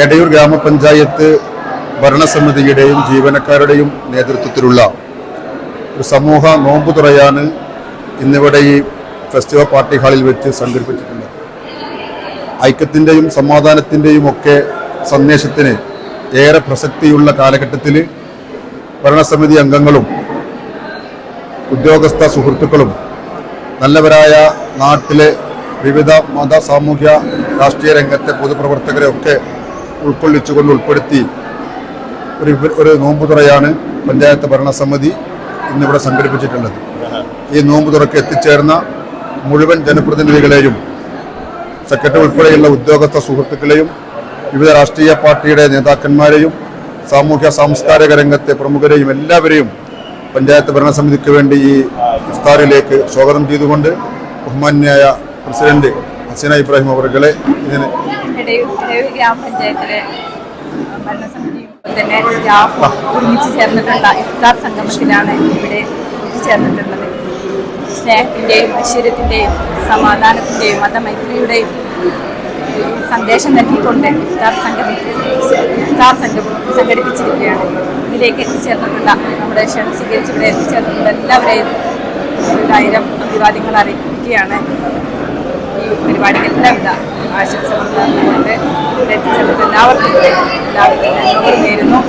എടയൂർ ഗ്രാമപഞ്ചായത്ത് ഭരണസമിതിയുടെയും ജീവനക്കാരുടെയും നേതൃത്വത്തിലുള്ള ഒരു സമൂഹ നോമ്പ് തുറയാണ് ഇന്നിവിടെ ഈ ഫെസ്റ്റിവൽ പാർട്ടി ഹാളിൽ വെച്ച് സംഘടിപ്പിച്ചിട്ടുള്ളത്. ഐക്യത്തിന്റെയും സമാധാനത്തിന്റെയും ഒക്കെ സന്ദേശത്തിന് ഏറെ പ്രസക്തിയുള്ള കാലഘട്ടത്തിൽ ഭരണസമിതി അംഗങ്ങളും ഉദ്യോഗസ്ഥ സുഹൃത്തുക്കളും നല്ലവരായ നാട്ടിലെ വിവിധ മത സാമൂഹ്യ രാഷ്ട്രീയ രംഗത്തെ പൊതുപ്രവർത്തകരെ ഒക്കെ ഉൾക്കൊള്ളിച്ചുകൊണ്ട് ഉൾപ്പെടുത്തി ഒരു ഒരു നോമ്പ് തുറയാണ് പഞ്ചായത്ത് ഭരണസമിതി ഇന്നിവിടെ സംഘടിപ്പിച്ചിട്ടുള്ളത്. ഈ നോമ്പ് തുറക്ക് എത്തിച്ചേർന്ന മുഴുവൻ ജനപ്രതിനിധികളെയും സെക്രട്ടറി ഉൾപ്പെടെയുള്ള ഉദ്യോഗസ്ഥ സുഹൃത്തുക്കളെയും വിവിധ രാഷ്ട്രീയ പാർട്ടിയുടെ നേതാക്കന്മാരെയും സാമൂഹ്യ സാംസ്കാരിക രംഗത്തെ പ്രമുഖരെയും എല്ലാവരെയും പഞ്ചായത്ത് ഭരണസമിതിക്ക് വേണ്ടി ഈ ഇഫ്താറിലേക്ക് സ്വാഗതം ചെയ്തുകൊണ്ട് ബഹുമാന്യായ പ്രസിഡന്റ് ഹസീന ഇബ്രാഹിം അവർകളെ ഇടയൂർ ഗ്രാമപഞ്ചായത്തിലെ ഭരണസമിതിയും തന്നെ സ്റ്റാഫ് ഒരുമിച്ച് ചേർന്നിട്ടുള്ള സംഗമത്തിലാണ് ചേർന്നിട്ടുള്ളത്. മതമൈത്രിയുടെയും സന്ദേശം നൽകിക്കൊണ്ട് ഇഫ്താർ സംഗമിച്ച് ഇഫ്താർ സംഘം സംഘടിപ്പിച്ചിരിക്കുകയാണ്. ഇതിലേക്ക് എത്തിച്ചേർന്നിട്ടുള്ള നമ്മുടെ ക്ഷണം സ്വീകരിച്ച് എത്തിച്ചേർന്നിട്ടുള്ള എല്ലാവരെയും ഒരായിരം അഭിവാദ്യങ്ങൾ അറിയിക്കുകയാണ്. ഈ പരിപാടിക്ക് എല്ലാവിധ ആശംസകളും എത്തിച്ചേർന്നിട്ട് എല്ലാവർക്കും നന്മകൾ നേരുന്നു.